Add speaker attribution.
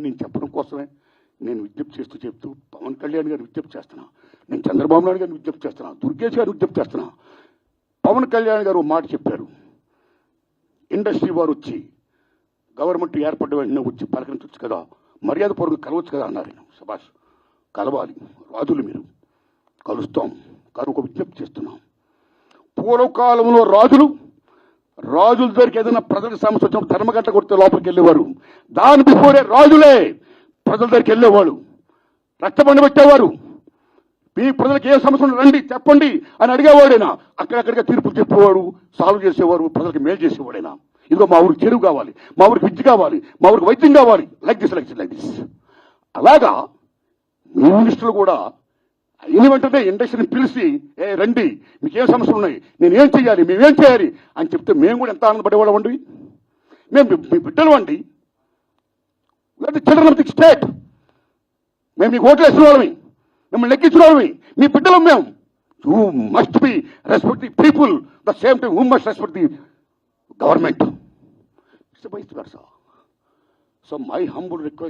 Speaker 1: నేను చెప్పడం కోసమే నేను విజ్ఞప్తి చేస్తూ చెప్తూ పవన్ కళ్యాణ్ గారిని విజ్ఞప్తి చేస్తున్నా. నేను చంద్రబాబు నాయుడు గారిని విజ్ఞప్తి చేస్తున్నా. దుర్గేష్ గారిని విజ్ఞప్తి చేస్తున్నా. పవన్ కళ్యాణ్ గారు మాట చెప్పారు. ఇండస్ట్రీ వారు వచ్చి గవర్నమెంట్ ఏర్పడ్డ వెంటనే వచ్చి పలకరించవచ్చు కదా మర్యాద పొరుగు కలవచ్చు కదా అన్నారు నేను సుభాష్. కలవాలి. రాజులు మీరు. కలుస్తాం. కానీ ఒక విజ్ఞప్తి చేస్తున్నాం. పూర్వకాలంలో రాజులు రాజుల దగ్గరికి ఏదైనా ప్రజలకు సమస్య వచ్చినప్పుడు ధర్మగట్ట కొడితే లోపలికి వెళ్ళేవారు. దాని బిఫోరే రాజులే ప్రజల దగ్గరికి వెళ్ళేవాడు రక్తబండి పెట్టేవారు. మీ ప్రజలకు ఏ సమస్య రండి చెప్పండి అని అడిగేవాడైనా అక్కడక్కడికి తీర్పులు చెప్పేవాడు సాల్వ్ చేసేవారు ప్రజలకు మేలు చేసేవాడైనా. ఇదిగో మా ఊరికి చెరువు కావాలి మా ఊరికి విద్య కావాలి మా ఊరికి వైద్యం కావాలి. Like this like this like this. అలాగా మినిస్టర్లు కూడా అయిన వెంటనే ఇండస్ట్రీని పిలిచి ఏ రండి మీకు సమస్యలు ఉన్నాయి? నేను ఏం చేయాలి మేమేం చేయాలి? అని చెప్తే మేము కూడా ఎంత ఆనందపడేవాళ్ళం అండి? మేము మీ- బిడ్డలు అండి. చిల్డ్రన్ ఆఫ్ ది స్టేట్ మేము మీకు ఓట్లు వేసిన వాళ్ళమి. మిమ్మల్ని లెక్కించిన వాళ్ళమి. మీ బిడ్డలం మేము. You must be respect the people the same time who must respect the government it's vice so my humble request